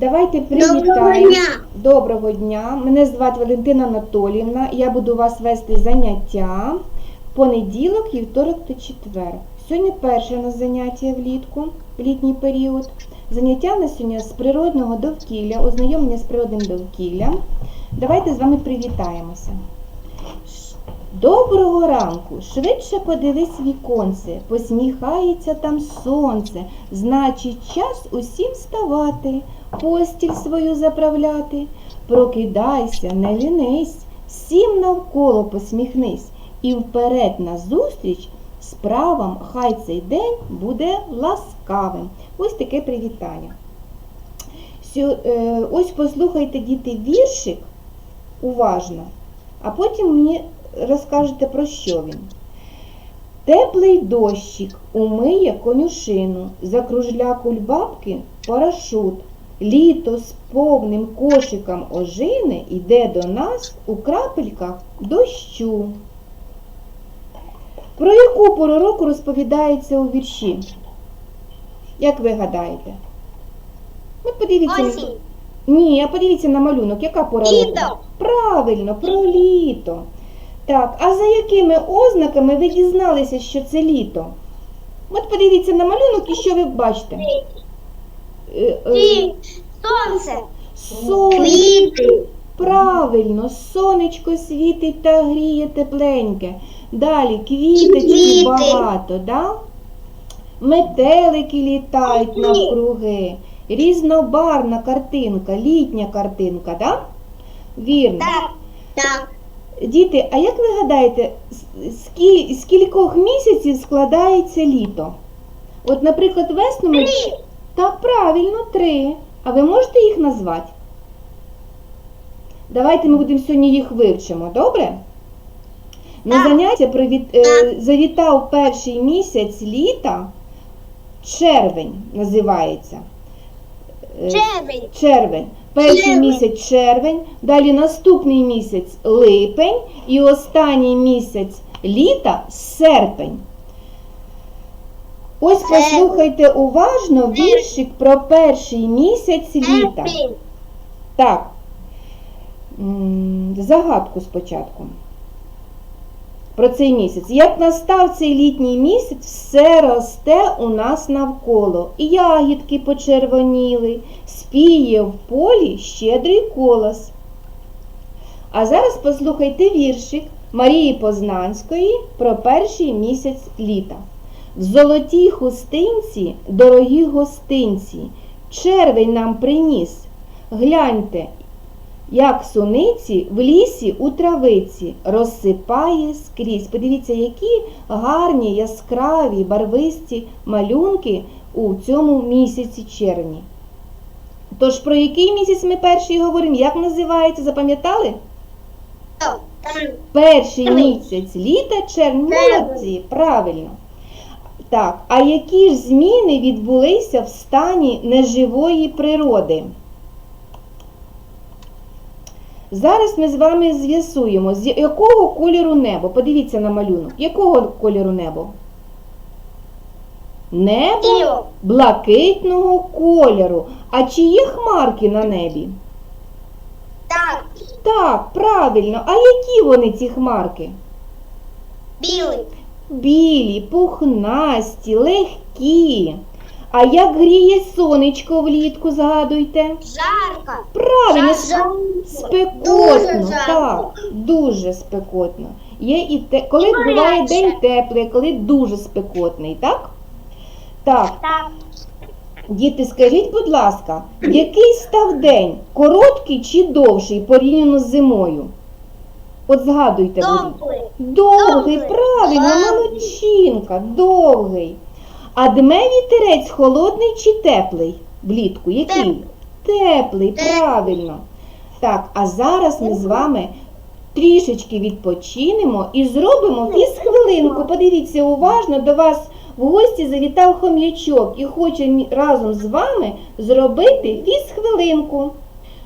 Давайте привітаємо. Доброго дня. Мене звати Валентина Анатоліївна. Я буду вас вести заняття понеділок, вівторок та четвер. Сьогодні перше у нас заняття влітку, в літній період. Заняття на сьогодні з природного довкілля, ознайомлення з природним довкіллям. Давайте з вами привітаємося. Доброго ранку! Швидше подивись віконце, посміхається там сонце, значить час усім вставати, постіль свою заправляти. Прокидайся, не лінись, всім навколо посміхнись, і вперед назустріч справам хай цей день буде ласкавим. Ось таке привітання. Е, Ось послухайте, діти, віршик уважно, а потім мені розкажете про що він. Теплий дощик умиє конюшину, закружля кульбабки парашут. Літо з повним кошиком ожини йде до нас у крапельках дощу. Про яку пору року розповідається у вірші? Як ви гадаєте? От подивіться. Осінь. Ні, а подивіться на малюнок, яка пора року? Літо. Правильно, про літо. Так, а за якими ознаками ви дізналися, що це літо? От подивіться на малюнок і що ви бачите? Е, е, Ті. Сонце. Сонечко, правильно, сонечко світить та гріє тепленьке. Далі квіточки Квіти. багато, да? Метелики літають навкруги. Різнобарна картинка, літня картинка, да? Вірно. Так. Так. Діти, а як ви гадаєте, з- з кі- з кількох місяців складається літо? От, наприклад, весну ми... Три. Так, правильно, три. А ви можете їх назвати? Давайте ми будемо сьогодні їх вивчимо, добре? На заняття привіт... е, завітав перший місяць літа, червень називається. Е, Червень. червень. Перший місяць червень, далі наступний місяць липень і останній місяць літа серпень. Ось послухайте уважно віршик про перший місяць літа. Так. Загадку спочатку. Про цей місяць. Як настав цей літній місяць, все росте у нас навколо. І ягідки почервоніли, спіє в полі щедрий колос. А зараз послухайте віршик Марії Познанської про перший місяць літа. В золотій хустинці дорогі гостинці, червень нам приніс. Гляньте, як суниці в лісі у травиці розсипає скрізь. Подивіться, які гарні, яскраві, барвисті малюнки у цьому місяці червні. Тож про який місяць ми перший говоримо? Як називається? Запам'ятали? Перший місяць літа. Червень. Молодці, правильно. Так, а які ж зміни відбулися в стані неживої природи? Зараз ми з вами з'ясуємо, з якого кольору небо. Подивіться на малюнок. Якого кольору небо? Небо блакитного кольору. А чи є хмарки на небі? Так. Так, правильно. А які вони ці хмарки? Білий. Білі, пухнасті, легкі. А як гріє сонечко влітку, згадуйте? Жарко. Правильно, Жарко. спекотно. Дуже жарко. Так, дуже спекотно. Є і те, коли І буває день теплий, коли дуже спекотний, так? Так, Так. діти, скажіть, будь ласка, який став день? Короткий чи довший порівняно з зимою? От згадуйте. Добрий. Довгий, Довгий. правильно, Довгий. молодчинка, довгий. А дме вітерець холодний чи теплий влітку? Який? Теплий. Теплий, правильно. Так, а зараз ми з вами трішечки відпочинемо і зробимо фіз-хвилинку. Подивіться уважно, до вас в гості завітав хом'ячок і хоче разом з вами зробити фіз-хвилинку.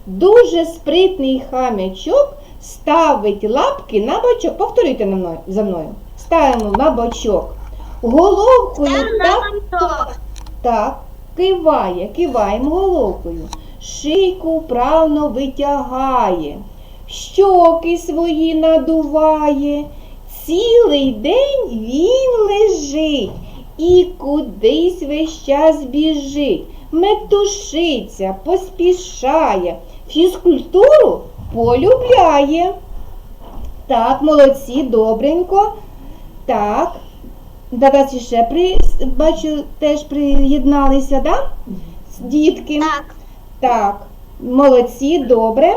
Дуже спритний хам'ячок ставить лапки на бочок. Повторюйте за мною. Ставимо на бочок. Головкою так, так, киває, киваємо головкою. шийку вправно витягає, щоки свої надуває. Цілий день він лежить і кудись весь час біжить, метушиться, поспішає, фізкультуру полюбляє. Так, молодці, добренько. Так. Давайте ще при, бачу, теж приєдналися, да? Дітки. Так. Так, молодці, добре.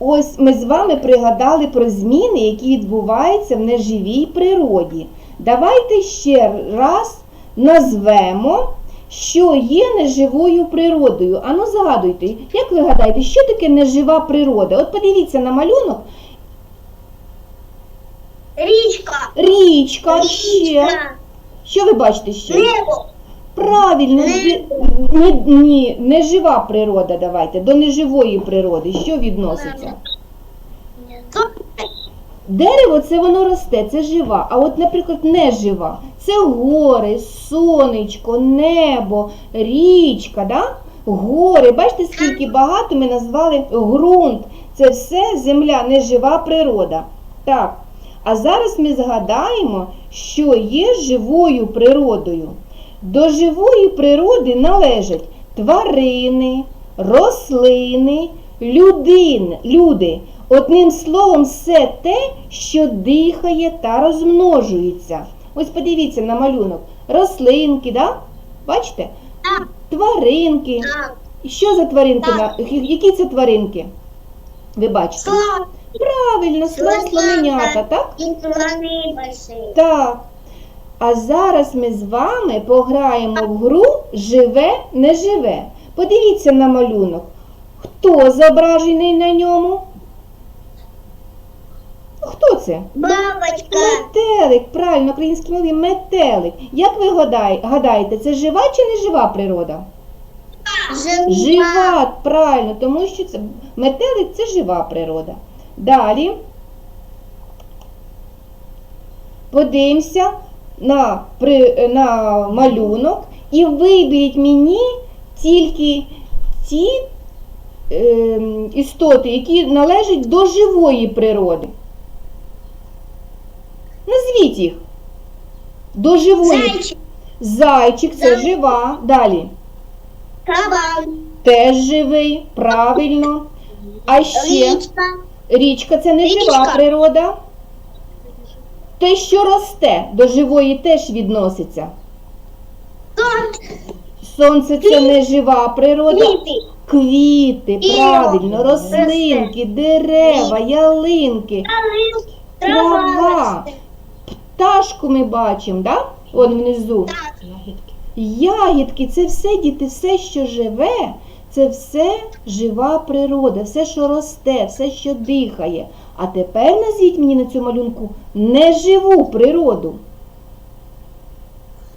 Ось ми з вами пригадали про зміни, які відбуваються в неживій природі. Давайте ще раз назвемо, що є неживою природою. Ану, згадуйте, як ви гадаєте, що таке нежива природа? От подивіться на малюнок. Річка. Річка ще. Що ви бачите ще? Небо. Правильно, Не- ні, ні, ні, нежива природа, давайте, до неживої природи. Що відноситься? Дерево це воно росте, це жива. А от, наприклад, нежива. Це гори, сонечко, небо, річка, да? гори. Бачите, скільки багато ми назвали ґрунт. Це все земля, нежива природа. Так. А зараз ми згадаємо, що є живою природою. До живої природи належать тварини, рослини, людин, люди. Одним словом, все те, що дихає та розмножується. Ось подивіться на малюнок. Рослинки, да? бачите? Так. Тваринки. Так. Що за тваринки? Так. Які це тваринки? Ви бачите? Слон. Правильно, слон, слоненята, так? И слоны большие. Так. А зараз ми з вами пограємо в гру живе, не живе. Подивіться на малюнок. Хто зображений на ньому? Хто це? Бабочка. Метелик, правильно, українській мові метелик. Як ви гадаєте, це жива чи не жива природа? Жива, правильно, тому що це метелик це жива природа. Далі подивимося на, на малюнок і виберіть мені тільки ті е, істоти, які належать до живої природи. Назвіть їх. До живої. Зайчик. Зайчик це Зайчик. жива. Далі. Кабан. Теж живий, правильно. А ще Річка. Річка це не жива Річка. природа. Те, що росте, до живої теж відноситься. Сонце це не жива природа. Квіти. Квіти, правильно, рослинки, дерева, ялинки, трава. Пташку ми бачимо, да? Он внизу. Ягідки це все діти, все, що живе, це все жива природа, все, що росте, все, що дихає. А тепер назвіть мені на цьому малюнку неживу природу.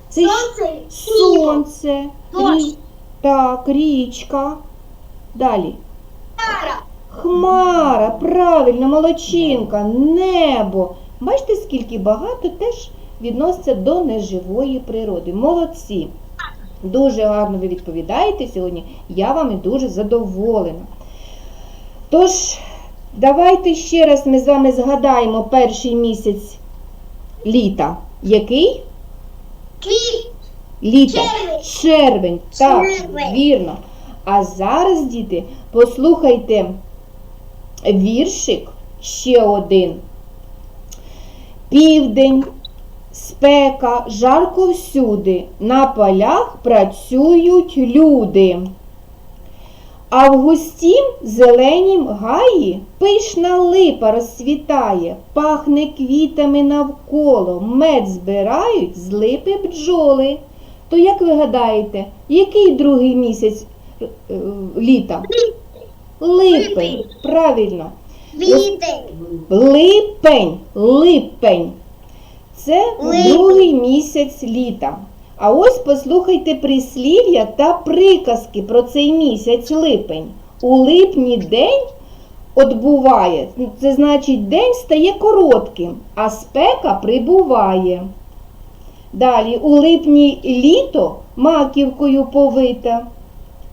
Це Сонце. сонце, рі... так, річка. Далі. Пара. Хмара, правильно, молодчинка, небо. Бачите, скільки багато теж відноситься до неживої природи. Молодці. Дуже гарно ви відповідаєте сьогодні. Я вами дуже задоволена. Тож, давайте ще раз ми з вами згадаємо перший місяць літа. Який? Літа. Червень. Червень. Так, Червень. вірно. А зараз, діти, послухайте віршик ще один. Південь, спека, жарко всюди, на полях працюють люди. А в густім зеленім гаї пишна липа розцвітає, пахне квітами навколо, мед збирають з липи бджоли. То як ви гадаєте, який другий місяць е, е, літа? Липень, Липень. правильно. Квіти. Липень, липень. Це другий місяць літа. А ось послухайте прислів'я та приказки про цей місяць липень. У липні день от буває, це значить день стає коротким, а спека прибуває. Далі у липні літо маківкою повите.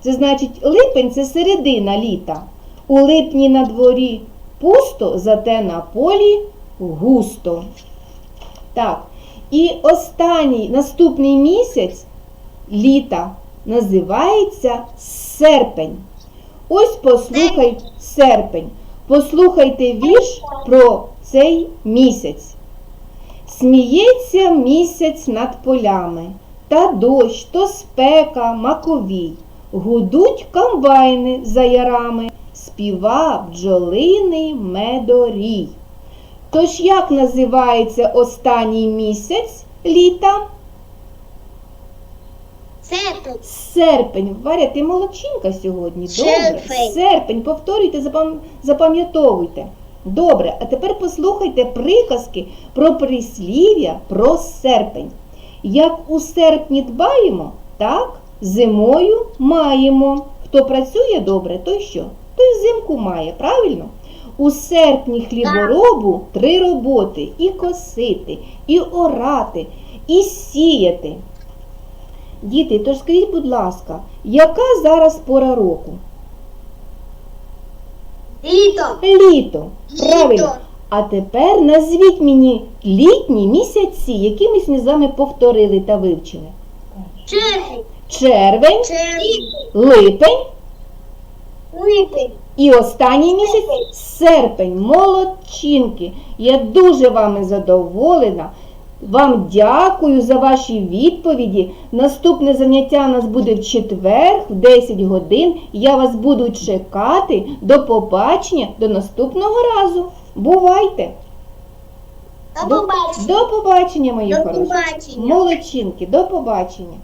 Це значить, липень це середина літа. У липні на дворі пусто, зате на полі густо. Так. І останній наступний місяць літа називається серпень. Ось послухай серпень. Послухайте вірш про цей місяць. Сміється місяць над полями, та дощ, то спека, маковій. Гудуть комбайни за ярами, співа бджолиний медорій. Тож як називається останній місяць літа? Серпень. Серпень. Варя, ти молодчинка сьогодні. Добре. Серпень. Серпень. Повторюйте, запам'ятовуйте. Добре, а тепер послухайте приказки про прислів'я про серпень. Як у серпні дбаємо, так зимою маємо. Хто працює добре, той що? Той взимку має, правильно? У серпні хліборобу три роботи: і косити, і орати, і сіяти. Діти, тож скажіть, будь ласка, яка зараз пора року? Літо. Літо. Правильно. А тепер назвіть мені літні місяці, які ми з вами повторили та вивчили. Червень. Червень, Червень. липень Липень. І останній місяць серпень. Молодчинки. Я дуже вами задоволена. Вам дякую за ваші відповіді. Наступне заняття у нас буде в четвер, в 10 годин. Я вас буду чекати. До побачення, до наступного разу. Бувайте! До побачення. До побачення, мої До хороші. побачення. Молодчинки, до побачення.